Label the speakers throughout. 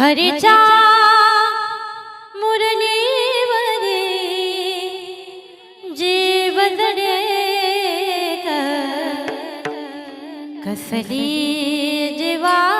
Speaker 1: हरिचा मुरलीवरे जीव जडे कसली
Speaker 2: जीवा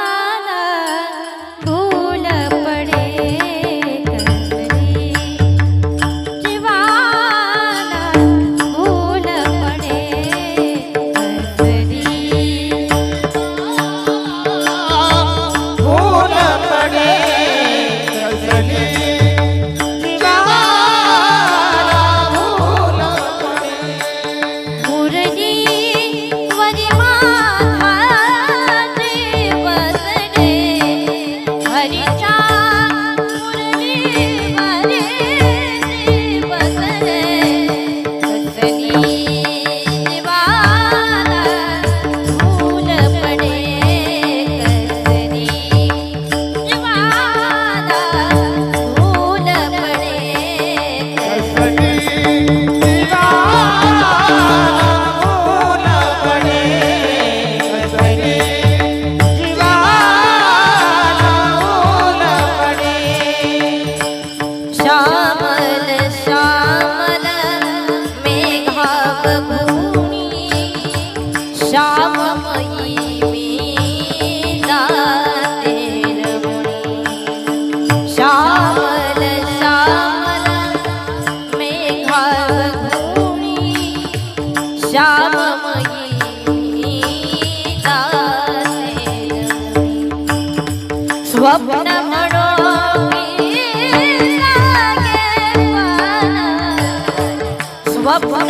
Speaker 2: स्वप्न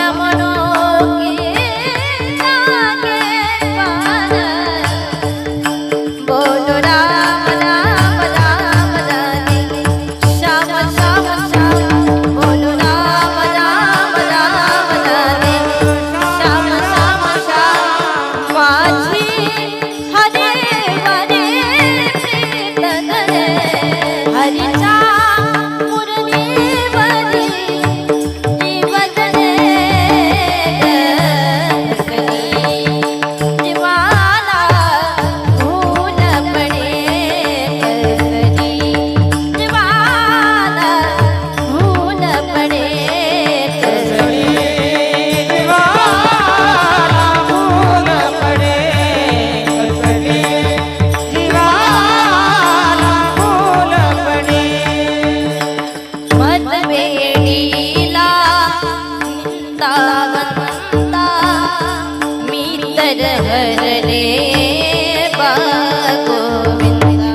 Speaker 1: म्हणता म्हणता मी तर हरले बा गोविंदा